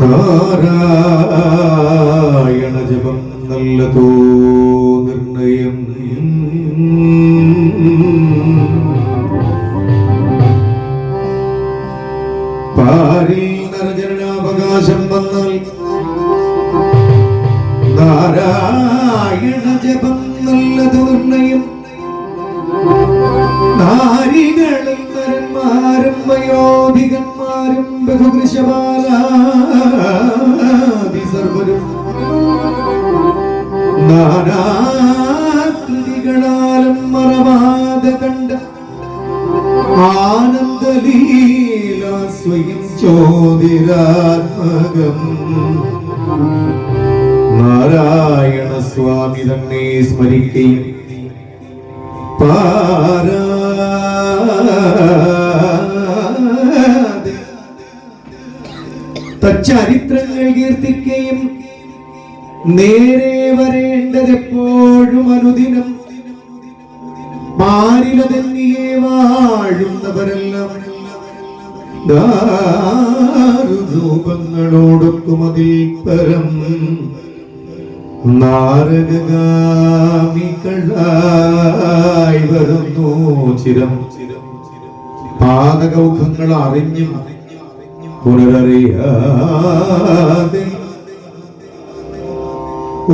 നാരായണ ജപം നല്ലതോ നിർണയം. പാരിൽ നിർജനാവകാശം വന്നാൽ നാരായണ ജപം നല്ലതു നിർണയം. നാരികളും നരന്മാരും വയോധികന്മാരും ബഹുകൃശമാലാതി സർവരും നാനാകൃതികളാലും മറവാതെ കണ്ട് ആനന്ദലീല സ്വയം ചോദിരാത്മകം. നാരായണ സ്വാമി തന്നെ സ്മരിക്കുകയും പാരാതെ തച്ചരിത്രങ്ങൾ കീർത്തിക്കുകയും നേരെ വരേണ്ടതെപ്പോഴും അനുദിനം മാനിലതെന്നിയെ വാഴുന്നവരെല്ലാം ദാരുരൂപങ്ങളോടൊക്കും അതിൽ പരം നാരകാമികളായി വരുന്നു ചിരം. പാതകൗഖങ്ങൾ അറിഞ്ഞും പുനരറിയാതെ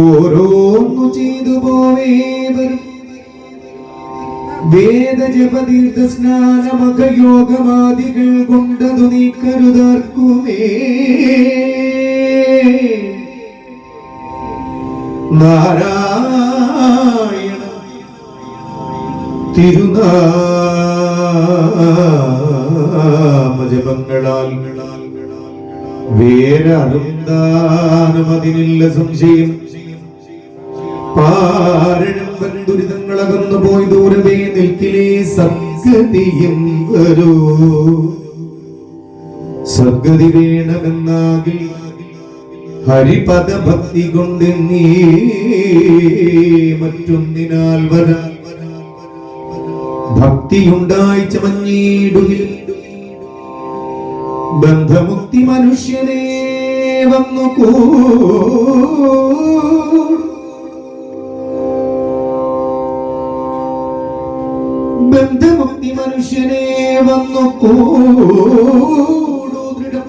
ഓരോന്നു ചെയ്തു പോവേവർ വേദജപതീർത്ഥ വേദജപതീർത്ഥ സ്നാനമഖയോഗമാദികൾ കൊണ്ടതു നീ കരുതാർക്കുമേ നാരായണ തിരുനാമജപങ്ങളാൽ വേറെ സംശയം. പാരണം ദുരിതങ്ങളകന്നു പോയി ദൂരവേ നിൽക്കിലേ സദ്ഗതിയും വരൂ. സദ്ഗതി വേണമെന്നാകിൽ ഹരിപദ കൊണ്ട് നീ മറ്റൊന്നിനാൽ വരാൻ ഭക്തിയുണ്ടായി ചമഞ്ഞിടുകിൽ ബന്ധമുക്തി മനുഷ്യനെ വന്നു ബന്ധമുക്തി മനുഷ്യനെ വന്നു കൂടൂ. ദൃഢം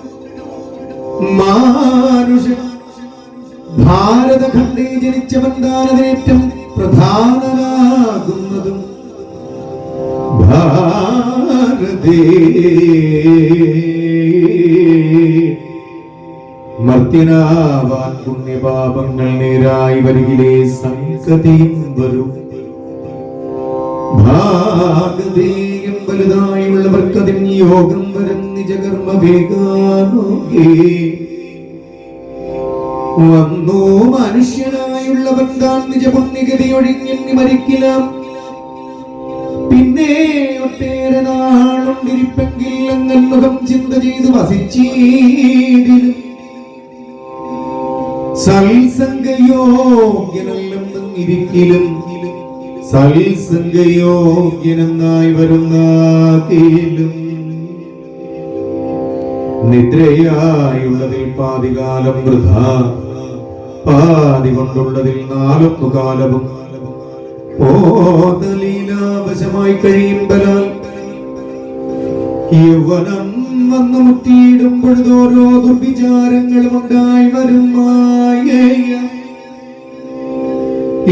ജനിച്ച ഭാരതഖണ്ഡേ ജനിച്ചവൻ ദാനതേറ്റം പ്രധാനനാകുന്നതും ഭാരതേ. മർത്തിനാവാൻ പുണ്യപാപങ്ങൾ നേരായി വരികിലെ സംഗതിയും വരും. ഭാഗതേയം വലുതായുള്ളവർക്കതിൻ യോഗം വരും നിജകർമ്മ വേഗാനോകേ വന്നു മനുഷ്യനായുള്ളവൻ താൻ നിജ പുണ്യഗതി ഒഴിഞ്ഞെണ്ണി മരിക്കിലാം പിന്നെ ഒട്ടേറെ നാളും ഇരിപ്പെങ്കിൽ അങ്ങൻ മുഖം ചിന്ത ചെയ്ത് വസിച്ചീടിലും സൽസംഗയോഗ്യനല്ലെന്നും ഇരിക്കലും സൽസംഗയോഗ്യനെന്നായി വരുന്നാകിലും നിദ്രയായുള്ളതിൽ പാതികാലം വൃഥ. പാതി കൊണ്ടുള്ളതിൽ നാലൊന്നു കാലവും ഓതലീലാവശമായി കഴിയുമ്പലാൽ യൗവനം വന്നു മുട്ടിയിടുമ്പോഴോരോ ദുർവിചാരങ്ങളും ഉണ്ടായി വരും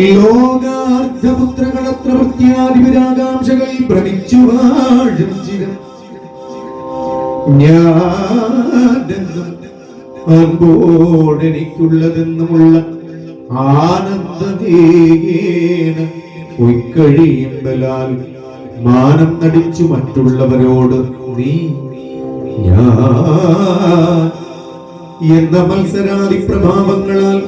ലോകാർദ്ധപുത്രകളത്ര വൃത്യാദിപരാകാംക്ഷകൾ ഭ്രമിച്ചു വാഴും ചിരം ഞാനെന്നും അൻപോടെനിക്കുള്ളതെന്നുമുള്ള ആനന്ദതേന ഉയ്ക്കഴിയുമ്പലാൽ മാനം നടിച്ചു മറ്റുള്ളവരോട് നീ എന്ന മത്സരാദി പ്രഭാവങ്ങളാൽ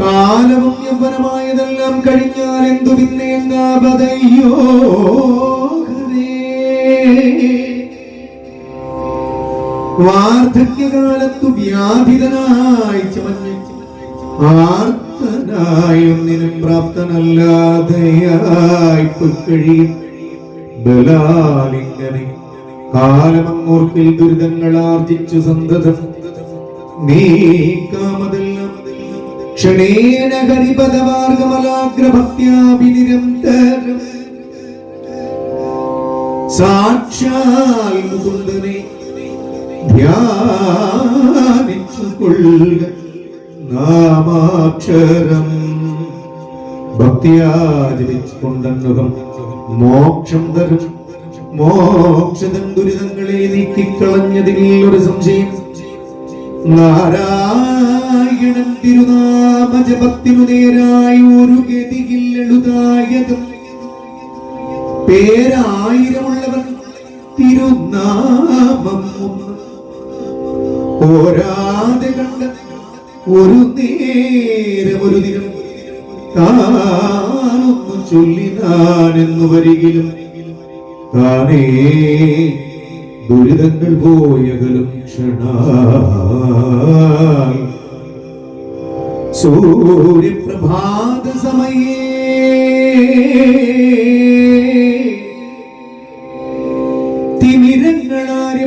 കാലവും യൗവനമായതെല്ലാം കഴിഞ്ഞാൽ എന്തു പിന്നെ എന്നാപതയ്യോ വാർദ്ധക്യകാലത്തു വ്യാധിതനായി ചമഞ്ഞ് ആർത്തനായി ഒന്നിനും പ്രാപ്തനല്ലാതെയായി കഴിയും ബലാലിംഗനെ കാലമങ്ങോർക്കിൽ ദുരിതങ്ങൾ ആർജിച്ചു സന്തതം. നീക്കാമതെല്ലാം ക്ഷണേന ഹരിപദമാർഗമലാഗ്രഭക്യാഭിനിരന്തരം സാക്ഷാൽ മുകുന്ദനെ ധ്യാനിച്ചു കൊള്ളുക നാമാക്ഷരം. ഭക്തിയാചരിച്ചുകൊണ്ടുകം മോക്ഷം തരും. മോക്ഷതൻ ദുരിതങ്ങളെ നീക്കിക്കളഞ്ഞതിൽ ഒരു സംശയം നാരായണൻ തിരുനാമജപത്തിനു നേരായി ഒരു ഗതിയിൽ എഴുതായതും പേരായിരമുള്ളവൻ തിരുനാമം പോരാതെ കണ്ട ഒരു നേരം ഒരു ദിനം താനൊന്നു വരികിലും താനേ ദുരിതങ്ങൾ പോയകലും ക്ഷണ സൂര്യപ്രഭാത സമയേ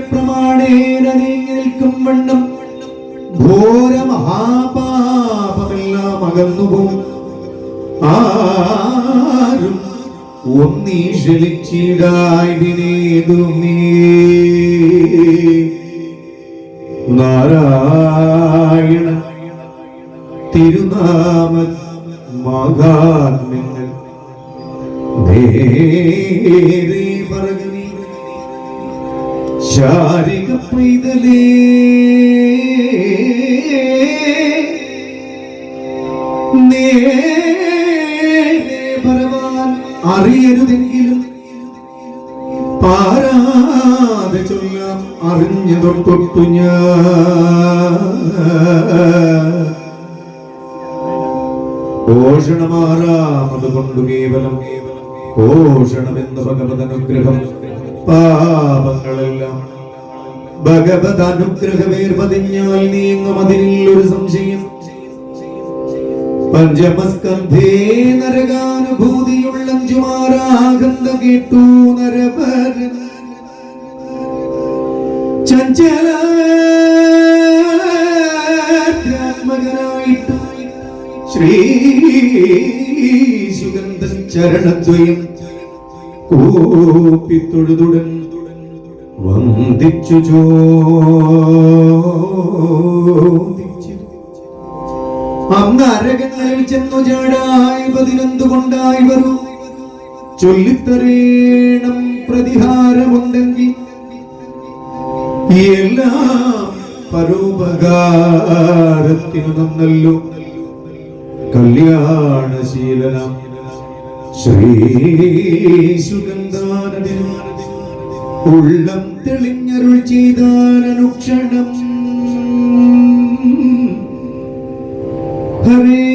പ്രമാണേന നീങ്ങി നിൽക്കും വണ്ണം. ഘോര മഹാപാപമെല്ലാം അകന്നുപോകും. ഒന്നീശലിച്ചിടായി നാരായണ തിരുനാമ മഹാത്മ്യങ്ങൾ. നേരെ പറകനീ ശാരിക പൈതലേ. നേരെ അറിയരുതെങ്കിലും പാരാതെ ചൊല്ലാം അറിഞ്ഞതൊട്ടൊട്ടു ഞാൻ പോഷണമാറാമത് കൊണ്ട് കേവലം പോഷണമെന്ന ഭഗവത് അനുഗ്രഹം പാപങ്ങളെല്ലാം ഭഗവത് അനുഗ്രഹമേർ പതിഞ്ഞാൽ നീങ്ങും അതിനിൽ ഒരു സംശയം. പഞ്ചമസ്കന്ധേ നരകാനുഭൂതിയുള്ള അഞ്ചുമാരാകന്ത കേട്ടു നരവരൻ ചഞ്ചലാത്മകനായിട്ട് ശ്രീ സുഗന്ധൻ ചരണദ്വയം കൂപ്പി തൊഴുതുടൻ വന്ദിച്ചു അന്ന് അരകങ്ങളിൽ ചെന്നു ചാടായി പതിനൊന്നുകൊണ്ടായി വരൂ ചൊല്ലിത്തരേണം പ്രതിഹാരമുണ്ടെങ്കിൽ എല്ലാം പരോപകാരത്തിനു നന്നല്ലോ കല്യാണശീലനം. ശ്രീ സുഗന്ധാനദിനം ഉള്ളം തെളിഞ്ഞരുൾ ചെയ്താൻ അനുക്ഷണം ഹരേ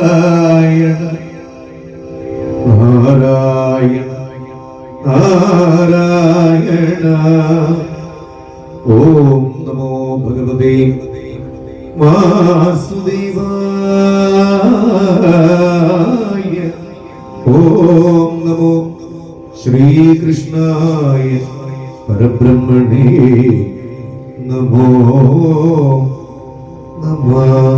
നാരായണ നാരായണ നാരായണ. ഓം നമോ ഭഗവതേ വാസുദേവായ ഓം നമോ ശ്രീകൃഷ്ണായ പരബ്രഹ്മണേ. നമോ നമഃ